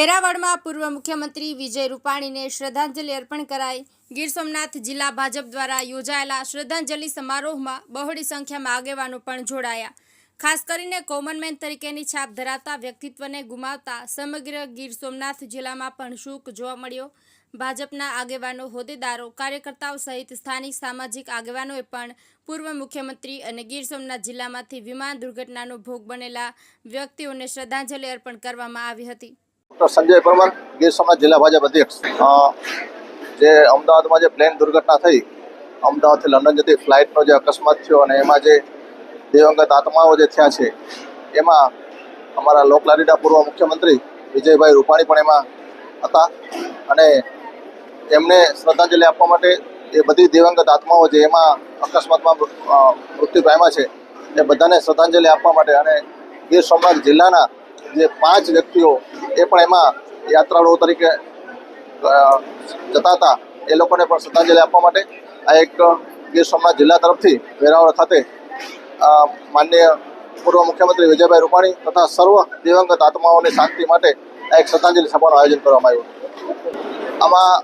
વેરાવળમાં પૂર્વ મુખ્યમંત્રી વિજય રૂપાણીને શ્રદ્ધાંજલિ અર્પણ કરાઈ. ગીર સોમનાથ જિલ્લા ભાજપ દ્વારા યોજાયેલા શ્રદ્ધાંજલિ સમારોહમાં બહોળી સંખ્યામાં આગેવાનો પણ જોડાયા. ખાસ કરીને કોમનમેન તરીકેની છાપ ધરાવતા વ્યક્તિત્વને ગુમાવતા સમગ્ર ગીર સોમનાથ જિલ્લામાં પણ શોક જોવા મળ્યો. ભાજપના આગેવાનો, હોદ્દેદારો, કાર્યકર્તાઓ સહિત સ્થાનિક સામાજિક આગેવાનોએ પણ પૂર્વ મુખ્યમંત્રી અને ગીર સોમનાથ જિલ્લામાંથી વિમાન દુર્ઘટનાનો ભોગ બનેલા વ્યક્તિઓને શ્રદ્ધાંજલિ અર્પણ કરવામાં આવી હતી. ડૉક્ટર સંજય પરમાર, ગીર સોમનાથ જિલ્લા ભાજપ અધ્યક્ષ. જે અમદાવાદમાં જે પ્લેન દુર્ઘટના થઈ, અમદાવાદથી લંડન જતી ફ્લાઇટનો જે અકસ્માત થયો અને એમાં જે દિવંગત આત્માઓ જે થયા છે, એમાં અમારા લોકલાડીના પૂર્વ મુખ્યમંત્રી વિજયભાઈ રૂપાણી પણ એમાં હતા અને એમને શ્રદ્ધાંજલિ આપવા માટે એ બધી દિવંગત આત્માઓ જે એમાં અકસ્માતમાં મૃત્યુ પામ્યા છે, એ બધાને શ્રદ્ધાંજલિ આપવા માટે અને ગીર સોમનાથ જિલ્લાના જે પાંચ વ્યક્તિઓ એ પણ એમાં યાત્રાળુઓ તરીકે જતા હતા. એ લોકોને પણ શ્રદ્ધાંજલિ આપવા માટે આ એક ગીર સોમનાથ જિલ્લા તરફથી વેરાવળ ખાતે માનનીય પૂર્વ મુખ્યમંત્રી વિજયભાઈ રૂપાણી તથા સર્વ દિવંગત આત્માઓની શાંતિ માટે આ એક શ્રદ્ધાંજલિ સભાનું આયોજન કરવામાં આવ્યું. આમાં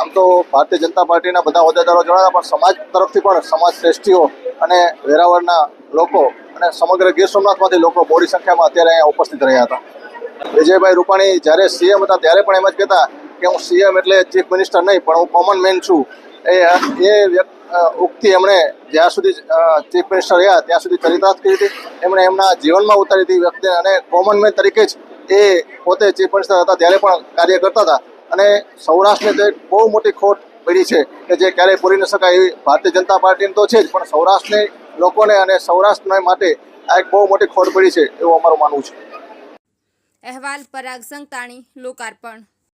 આમ તો ભારતીય જનતા પાર્ટીના બધા હોદ્દેદારો જણાવ્યા, પણ સમાજ તરફથી પણ સમાજ શ્રેષ્ઠીઓ અને વેરાવળના લોકો અને સમગ્ર ગીર સોમનાથમાંથી લોકો મોટી સંખ્યામાં અત્યારે અહીંયા ઉપસ્થિત રહ્યા હતા. વિજયભાઈ રૂપાણી જ્યારે સીએમ હતા ત્યારે પણ એમ જ કહેતા કે હું સીએમ એટલે ચીફ મિનિસ્ટર નહીં, પણ હું કોમન મેન છું. એ એ ઉક્તિ એમણે જ્યાં સુધી ચીફ મિનિસ્ટર રહ્યા ત્યાં સુધી ચરિતાર્થ કરી હતી. એમણે એમના જીવનમાં ઉતારી હતી વ્યક્તિ અને કોમન મેન તરીકે જ એ પોતે ચીફ મિનિસ્ટર હતા ત્યારે પણ કાર્ય કરતા હતા. અને સૌરાષ્ટ્રને એક બહુ મોટી ખોટ પડી છે કે જે ક્યારેય પૂરી ન શકાય એવી ભારતીય જનતા પાર્ટીની તો છે જ, પણ સૌરાષ્ટ્રની લોકોને અને સૌરાષ્ટ્રને માટે આ એક બહુ મોટી ખોટ પડી છે એવું અમારું માનવું છે. અહેવાલ પરાગ સંતાણી લોકાર્પણ.